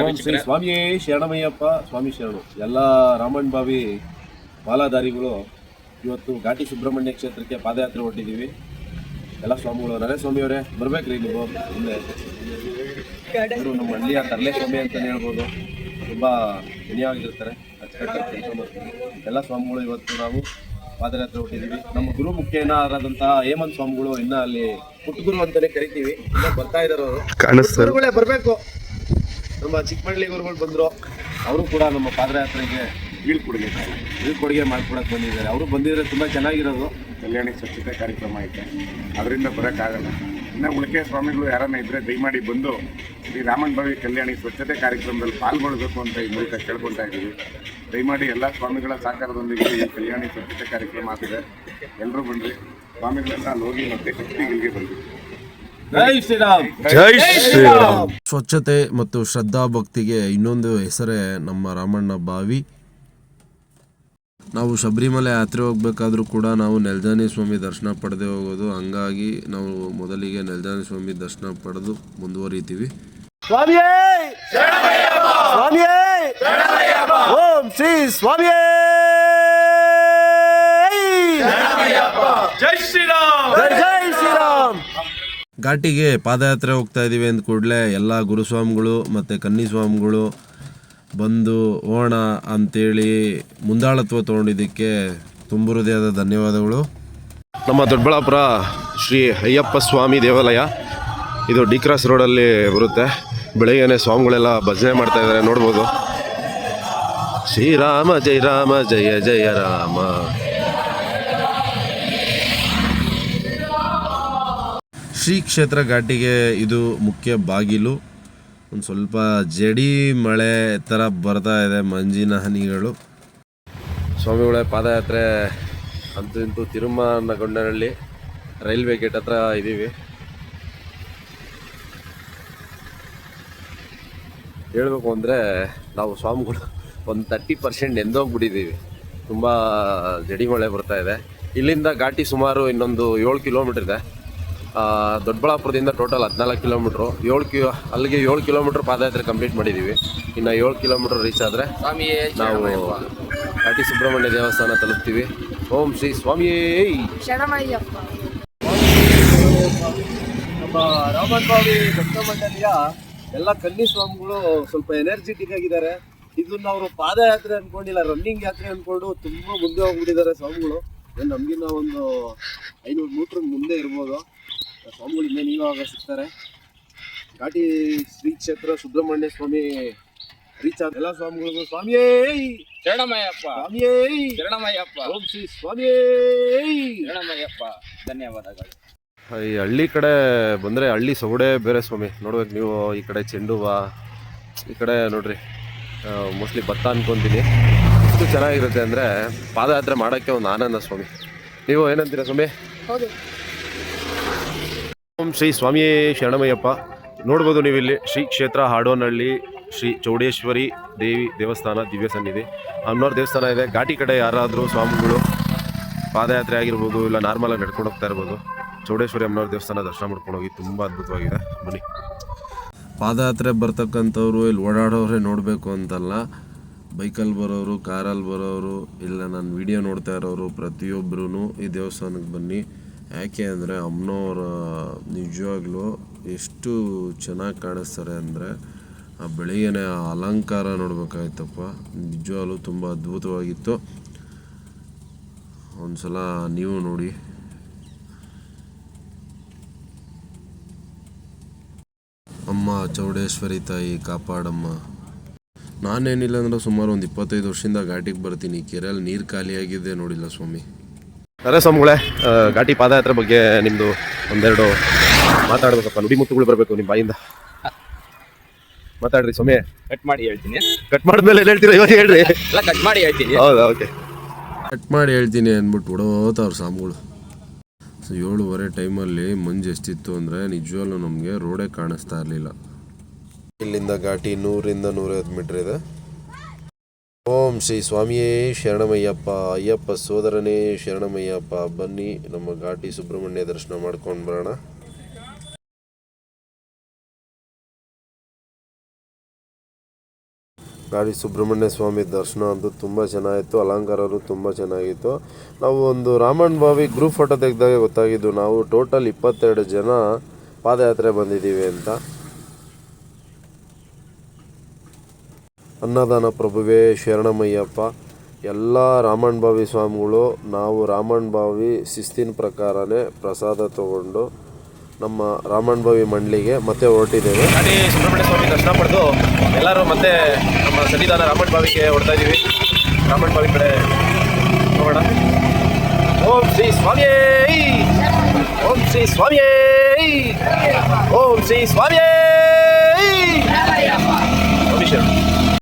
ಓಂ ಶ್ರೀ ಸ್ವಾಮಿಯೇ ಶರಣಮಯ್ಯಪ್ಪ ಸ್ವಾಮಿ ಶರಣು. ಎಲ್ಲ ರಾಮಣ್ಣ ಬಾವಿ ಮಾಲಾಧಾರಿಗಳು ಇವತ್ತು ಘಾಟಿ ಸುಬ್ರಹ್ಮಣ್ಯ ಕ್ಷೇತ್ರಕ್ಕೆ ಪಾದಯಾತ್ರೆ ಹೊಟ್ಟಿದ್ದೀವಿ ಎಲ್ಲ ಸ್ವಾಮಿಗಳು ನರೇ ಸ್ವಾಮಿಯವರೇ ಬರ್ಬೇಕ್ರಿ ನೀವು ಮುಂದೆ ಇವರು ನಮ್ಮ ಹಳ್ಳಿಯ ತರಲೆ ಸ್ವಾಮಿ ಅಂತಲೇ ಹೇಳ್ಬೋದು. ತುಂಬ ಧನ್ಯವಾಗಿರ್ತಾರೆ ಅಚ್ಚುಕಟ್ಟಾಗಿ ಕೆಲಸ ಮಾಡ್ತಾರೆ. ಎಲ್ಲ ಸ್ವಾಮಿಗಳು ಇವತ್ತು ನಾವು ಪಾದಯಾತ್ರೆ ಹೊಟ್ಟಿದ್ದೀವಿ ನಮ್ಮ ಗುರು ಮುಖ್ಯನಾದಂತಹ ಹೇಮಂತ್ ಸ್ವಾಮಿಗಳು ಇನ್ನ ಅಲ್ಲಿ ಪುಟ್ಟಗುರು ಅಂತಲೇ ಕರಿತೀವಿ. ಇನ್ನ ಬರ್ತಾ ಇದಾರೆ ಅವರು. ಕಾಣಿಸ್ತಾರೆ ಗುರುಗಳೇ ಬರಬೇಕು. ನಮ್ಮ ಚಿಕ್ಕಮಳ್ಳಿ ಗುರುಗಳು ಬಂದರು. ಅವರು ಕೂಡ ನಮ್ಮ ಪಾದಯಾತ್ರೆಗೆ ಬೀಳ್ಕೊಡುಗೆ ಬೀಳ್ಕೊಡುಗೆ ಮಾಡ್ಕೊಡಕ್ ಬಂದಿದ್ದಾರೆ. ಅವರು ಬಂದಿದ್ರೆ ತುಂಬಾ ಚೆನ್ನಾಗಿರೋದು. ಕಲ್ಯಾಣಿ ಸ್ವಚ್ಛತೆ ಕಾರ್ಯಕ್ರಮ ಐತೆ. ಅದರಿಂದ ಬರೋಕ್ಕಾಗಲ್ಲ. ಇನ್ನು ಉಳಿಕೆ ಸ್ವಾಮಿಗಳು ಯಾರನ್ನ ಇದ್ರೆ ದಯಮಾಡಿ ಬಂದು ಶ್ರೀ ರಾಮನ್ ಭಾವಿ ಕಲ್ಯಾಣಿ ಸ್ವಚ್ಛತೆ ಕಾರ್ಯಕ್ರಮದಲ್ಲಿ ಪಾಲ್ಗೊಳ್ಬೇಕು ಅಂತ ಈ ಮೂಲಕ ಕೇಳ್ಕೊತಾ ಇದ್ದೀವಿ. ದಯಮಾಡಿ ಎಲ್ಲ ಸ್ವಾಮಿಗಳ ಸಹಕಾರದೊಂದಿಗೆ ಈ ಕಲ್ಯಾಣಿ ಸ್ವಚ್ಛತೆ ಕಾರ್ಯಕ್ರಮ ಆಗಿದೆ ಎಲ್ಲರೂ ಬನ್ರಿ ಸ್ವಾಮಿಗಳೆಲ್ಲ ಅಲ್ಲಿ ಹೋಗಿ ಮತ್ತೆ ಶಕ್ತಿಗಳಿಗೆ ಬಂದ್ವಿ ಜೈ ಶ್ರೀರಾಮ್ ಜೈ ಶ್ರೀರಾಮ್ ಸ್ವಚ್ಛತೆ ಮತ್ತು ಶ್ರದ್ಧಾ ಭಕ್ತಿಗೆ ಇನ್ನೊಂದು ಹೆಸರೇ ನಮ್ಮ ರಾಮಣ್ಣ ಬಾವಿ. ನಾವು ಶಬರಿಮಲೆ ಯಾತ್ರೆ ಹೋಗ್ಬೇಕಾದ್ರೂ ಕೂಡ ನಾವು ನೆಲ್ಜಾನಿ ಸ್ವಾಮಿ ದರ್ಶನ ಪಡೆದೇ ಹೋಗೋದು. ಹಂಗಾಗಿ ನಾವು ಮೊದಲಿಗೆ ನೆಲ್ಜಾನಿ ಸ್ವಾಮಿ ದರ್ಶನ ಪಡೆದು ಮುಂದುವರಿತೀವಿ. ಓಂ ಶ್ರೀ ಸ್ವಾಮಿಯೇ! ಜೈ ಶ್ರೀರಾಮ್. ಘಾಟಿಗೆ ಪಾದಯಾತ್ರೆ ಹೋಗ್ತಾ ಇದ್ದೀವಿ ಅಂದ ಕೂಡಲೇ ಎಲ್ಲ ಗುರುಸ್ವಾಮಿಗಳು ಮತ್ತು ಕನ್ನಿಸ್ವಾಮಿಗಳು ಬಂದು ಹೋಣ ಅಂತೇಳಿ ಮುಂದಾಳತ್ವ ತೊಗೊಂಡಿದ್ದಕ್ಕೆ ತುಂಬ ಹೃದಯದ ಧನ್ಯವಾದಗಳು. ನಮ್ಮ ದೊಡ್ಡಬಳ್ಳಾಪುರ ಶ್ರೀ ಅಯ್ಯಪ್ಪ ಸ್ವಾಮಿ ದೇವಾಲಯ, ಇದು ಡಿ ಕ್ರಾಸ್ ರೋಡಲ್ಲಿ ಬರುತ್ತೆ. ಬೆಳಗ್ಗೆನೇ ಸ್ವಾಮಿಗಳೆಲ್ಲ ಭಜನೆ ಮಾಡ್ತಾ ಇದ್ದಾರೆ, ನೋಡ್ಬೋದು. ಶ್ರೀರಾಮ ಜೈ ರಾಮ, ಜಯ ಜಯ ರಾಮ. ಶ್ರೀ ಕ್ಷೇತ್ರ ಘಾಟಿಗೆ ಇದು ಮುಖ್ಯ ಬಾಗಿಲು. ಒಂದು ಸ್ವಲ್ಪ ಜಡಿ ಮಳೆ ಥರ ಬರ್ತಾ ಇದೆ ಮಂಜಿನ ಹನಿಗಳು ಸ್ವಾಮಿಗಳ, ಪಾದಯಾತ್ರೆ ಅಂತೂ ಇಂತೂ ತಿರುಮಾನಗೊಂಡನಹಳ್ಳಿ ರೈಲ್ವೆ ಗೇಟ್ ಹತ್ರ ಇದ್ದೀವಿ ಹೇಳಬೇಕು ಅಂದರೆ ನಾವು ಸ್ವಾಮಿಗಳು ಒಂದು ತರ್ಟಿ ಪರ್ಸೆಂಟ್ ಎಂದೋಗ್ಬಿಟ್ಟಿದ್ದೀವಿ ತುಂಬ ಜಡಿ ಮಳೆ ಬರ್ತಾ ಇದೆ. ಇಲ್ಲಿಂದ ಘಾಟಿ ಸುಮಾರು ಇನ್ನೊಂದು ಏಳು ಕಿಲೋಮೀಟ್ರ್ ಇದೆ. ದೊಡ್ಡಬಳ್ಳಾಪುರದಿಂದ ಟೋಟಲ್ ಹದಿನಾಲ್ಕು ಕಿಲೋಮೀಟ್ರು. ಏಳು ಕಿ ಅಲ್ಲಿಗೆ ಏಳು ಕಿಲೋಮೀಟ್ರ್ ಪಾದಯಾತ್ರೆ ಕಂಪ್ಲೀಟ್ ಮಾಡಿದ್ದೀವಿ. ಇನ್ನು ಏಳು ಕಿಲೋಮೀಟ್ರ್ ರೀಚ್ ಆದರೆ ನಾವು ಕಾಟಿ ಸುಬ್ರಹ್ಮಣ್ಯ ದೇವಸ್ಥಾನ ತಲುಪ್ತೀವಿ. ಓಂ ಶ್ರೀ ಸ್ವಾಮಿಯೇ. ಶರಣಮಯ್ಯಪ್ಪ. ನಮ್ಮ ರಾಮನ್ ಬಾವಿ ಭಕ್ತ ಮಂಡಳಿಯ ಎಲ್ಲ ಕನ್ನಿ ಸ್ವಾಮಿಗಳು ಸ್ವಲ್ಪ ಎನರ್ಜೆಟಿಕ್ ಆಗಿದ್ದಾರೆ. ಇದನ್ನ ಅವರು ಪಾದಯಾತ್ರೆ ಅನ್ಕೊಂಡಿಲ್ಲ ರನ್ನಿಂಗ್ ಯಾತ್ರೆ ಅನ್ಕೊಂಡು ತುಂಬಾ ಮುಂದೆ ಹೋಗ್ಬಿಟ್ಟಿದ್ದಾರೆ ಸ್ವಾಮಿಗಳು. ಏನ್ ನಮ್ಗಿನ್ನ ಒಂದು ಐನೂರು ಮೀಟರ್ ಮುಂದೆ ಇರ್ಬೋದು. ಸ್ವಾಮಿಗಳು ಇನ್ನೇನು ಇವಾಗ ಸಿಗ್ತಾರೆ. ಘಾಟಿ ಶ್ರೀ ಕ್ಷೇತ್ರ ಸುಬ್ರಹ್ಮಣ್ಯ ಸ್ವಾಮಿ ರೀಚ್ ಆದ ಎಲ್ಲ ಸ್ವಾಮಿಗಳಿಗೂ ಸ್ವಾಮಿಯೇ ಶರಣಮಯ್ಯಪ್ಪ. ಸ್ವಾಮಿಯೇ ಶರಣಮಯ್ಯಪ್ಪ. ಓಂ ಶ್ರೀ ಸ್ವಾಮಿಯೇ ಶರಣಮಯ್ಯಪ್ಪ. ಧನ್ಯವಾದಗಳು. ಈ ಹಳ್ಳಿ ಕಡೆ ಬಂದರೆ ಹಳ್ಳಿ ಸೊಗಡೆ ಬೇರೆ ಸ್ವಾಮಿ. ನೋಡ್ಬೇಕು ನೀವು ಈ ಕಡೆ ಚೆಂಡು ಹೂವ ಈ ಕಡೆ ನೋಡ್ರಿ ಮೋಸ್ಟ್ಲಿ ಭತ್ತ ಅನ್ಕೊಂತೀನಿ. ಎಷ್ಟು ಚೆನ್ನಾಗಿರುತ್ತೆ ಅಂದರೆ ಪಾದಯಾತ್ರೆ ಮಾಡೋಕ್ಕೆ ಒಂದು ಆನಂದ ಸ್ವಾಮಿ. ನೀವು ಏನಂತೀರಾ ಸ್ವಾಮಿ? ಹೌದು. ಓಂ ಶ್ರೀ ಸ್ವಾಮಿಯೇ ಶರಣಮಯ್ಯಪ್ಪ. ನೋಡ್ಬೋದು ನೀವು ಇಲ್ಲಿ ಶ್ರೀ ಕ್ಷೇತ್ರ ಹಾಡೋನಹಳ್ಳಿ, ಶ್ರೀ ಚೌಡೇಶ್ವರಿ ದೇವಿ ದೇವಸ್ಥಾನ ದಿವ್ಯ ಸನ್ನಿಧಿ. ಅನ್ನೋರು ದೇವಸ್ಥಾನ ಇದೆ. ಘಾಟಿ ಕಡೆ ಯಾರಾದರೂ ಸ್ವಾಮಿಗಳು ಪಾದಯಾತ್ರೆ ಆಗಿರ್ಬೋದು, ಇಲ್ಲ ನಾರ್ಮಲಾಗಿ ನಡ್ಕೊಂಡು ಹೋಗ್ತಾ ಇರ್ಬೋದು, ಚೌಡೇಶ್ವರಿ ಅಮ್ಮನವ್ರ ದೇವಸ್ಥಾನ ದರ್ಶನ ಮಾಡ್ಕೊಂಡು ಹೋಗಿ ತುಂಬ ಅದ್ಭುತವಾಗಿದೆ. ಬನ್ನಿ. ಪಾದಯಾತ್ರೆ ಬರ್ತಕ್ಕಂಥವ್ರು ಇಲ್ಲಿ ಓಡಾಡೋರೇ ನೋಡಬೇಕು ಅಂತಲ್ಲ. ಬೈಕಲ್ಲಿ ಬರೋರು ಕಾರಲ್ಲಿ ಬರೋರು, ಇಲ್ಲ ನಾನು ವಿಡಿಯೋ ನೋಡ್ತಾ ಇರೋರು ಪ್ರತಿಯೊಬ್ಬರೂ ಈ ದೇವಸ್ಥಾನಕ್ಕೆ ಬನ್ನಿ. ಯಾಕೆ ಅಂದರೆ ಅಮ್ಮನವರ ನಿಜವಾಗ್ಲೂ ಎಷ್ಟು ಚೆನ್ನಾಗಿ ಕಾಣಿಸ್ತಾರೆ ಅಂದರೆ ಆ ಬೆಳಿಗ್ಗೆ ಅಲಂಕಾರ ನೋಡ್ಬೇಕಾಯ್ತಪ್ಪ. ನಿಜವಾಗ್ಲೂ ತುಂಬ ಅದ್ಭುತವಾಗಿತ್ತು. ಒಂದ್ಸಲ ನೀವು ನೋಡಿ. ಅಮ್ಮ, ಚೌಡೇಶ್ವರಿ ತಾಯಿ, ಕಾಪಾಡಮ್ಮ. ನಾನೇನಿಲ್ಲ ಅಂದ್ರೆ ಸುಮಾರು ಒಂದು ಇಪ್ಪತ್ತೈದು ವರ್ಷದಿಂದ ಘಾಟಿಗೆ ಬರ್ತೀನಿ. ಕೆರೆಯಲ್ಲಿ ನೀರು ಖಾಲಿಯಾಗಿದೆ ನೋಡಿಲ್ಲ ಸ್ವಾಮಿ. ಅರೆ ಸ್ವಾಮಿಗಳೇ ಘಾಟಿ ಪಾದಯಾತ್ರೆ ಬಗ್ಗೆ ನಿಮ್ಮದು ಒಂದೆರಡು ಮಾತಾಡ್ಬೇಕಪ್ಪ. ನುಡಿ ಮುತ್ತುಗಳು ಬರಬೇಕು ನಿಮ್ಮ ಬಾಯಿಂದ. ಮಾತಾಡ್ರಿ ಸ್ವಾಮಿ ಕಟ್ ಮಾಡಿ ಹೇಳ್ತೀನಿ. ಕಟ್ ಮಾಡಿದ್ಮೇಲೆ ಏನು ಹೇಳ್ತೀರಾ? ಇವಾಗ ಹೇಳ್ರಿ. ಎಲ್ಲ ಕಟ್ ಮಾಡಿ ಹೇಳ್ತೀನಿ. ಹೌದಾ? ಓಕೆ ಕಟ್ ಮಾಡಿ ಹೇಳ್ತೀನಿ ಅಂದ್ಬಿಟ್ಟು ಹೊಡೋತವ್ರ ಸ್ವಾಮಿಗಳು ಸೊ ಏಳುವರೆ ಟೈಮಲ್ಲಿ ಮಂಜು ಎಷ್ಟಿತ್ತು ಅಂದರೆ ನಿಜವಾಗ್ಲೂ ನಮಗೆ ರೋಡೇ ಕಾಣಿಸ್ತಾ ಇರಲಿಲ್ಲ. ಇಲ್ಲಿಂದ ಘಾಟಿ ನೂರಿಂದ ನೂರೈವತ್ತು ಮೀಟ್ರ್ ಇದೆ. ಓಂ ಶ್ರೀ ಸ್ವಾಮಿಯೇ ಶರಣಮಯ್ಯಪ್ಪ, ಅಯ್ಯಪ್ಪ ಸೋದರನೇ ಶರಣಮಯ್ಯಪ್ಪ, ಬನ್ನಿ ನಮ್ಮ ಘಾಟಿ ಸುಬ್ರಹ್ಮಣ್ಯ ದರ್ಶನ ಮಾಡ್ಕೊಂಡು ಬರೋಣ. ಗಾಡಿ ಸುಬ್ರಹ್ಮಣ್ಯ ಸ್ವಾಮಿ ದರ್ಶನ ಅಂತೂ ತುಂಬ ಚೆನ್ನಾಗಿತ್ತು ಅಲಂಕಾರರು ತುಂಬ ಚೆನ್ನಾಗಿತ್ತು. ನಾವು ಒಂದು ರಾಮಣ್ಣ ಬಾವಿ ಗ್ರೂಪ್ ಫೋಟೋ ತೆಗೆದಾಗ ಗೊತ್ತಾಗಿದ್ದು ನಾವು ಟೋಟಲ್ ಇಪ್ಪತ್ತೆರಡು ಜನ ಪಾದಯಾತ್ರೆ ಬಂದಿದ್ದೀವಿ ಅಂತ. ಅನ್ನದಾನ ಪ್ರಭುವೇ ಶರಣಮಯ್ಯಪ್ಪ. ಎಲ್ಲ ರಾಮಣ್ಣ ಬಾವಿ ಸ್ವಾಮಿಗಳು, ನಾವು ರಾಮಣ್ಣ ಬಾವಿ ಶಿಸ್ತಿನ ಪ್ರಕಾರನೇ ಪ್ರಸಾದ ತಗೊಂಡು ನಮ್ಮ ರಾಮಣ್ಣ ಬಾವಿ ಮಂಡಳಿಗೆ ಮತ್ತೆ ಹೊರಟಿದ್ದೇವೆ. ಸುಬ್ರಹ್ಮಣ್ಯ ಸ್ವಾಮಿ ದರ್ಶನ ಪಡೆದು ಎಲ್ಲರೂ ಮತ್ತೆ ನಮ್ಮ ಸನ್ನಿಧಾನ ರಾಮಣ್ಣ ಬಾವಿಗೆ ಹೊಡ್ತಾ ಇದ್ದೀವಿ. ರಾಮಣ್ಣ ಬಾವಿ ಕಡೆ ಹೋಗೋಣ. ಓಂ ಶ್ರೀ ಸ್ವಾಮಿಯೇ, ಓಂ ಶ್ರೀ ಸ್ವಾಮಿಯೇ, ಓಂ ಶ್ರೀ ಸ್ವಾಮಿಯೇ.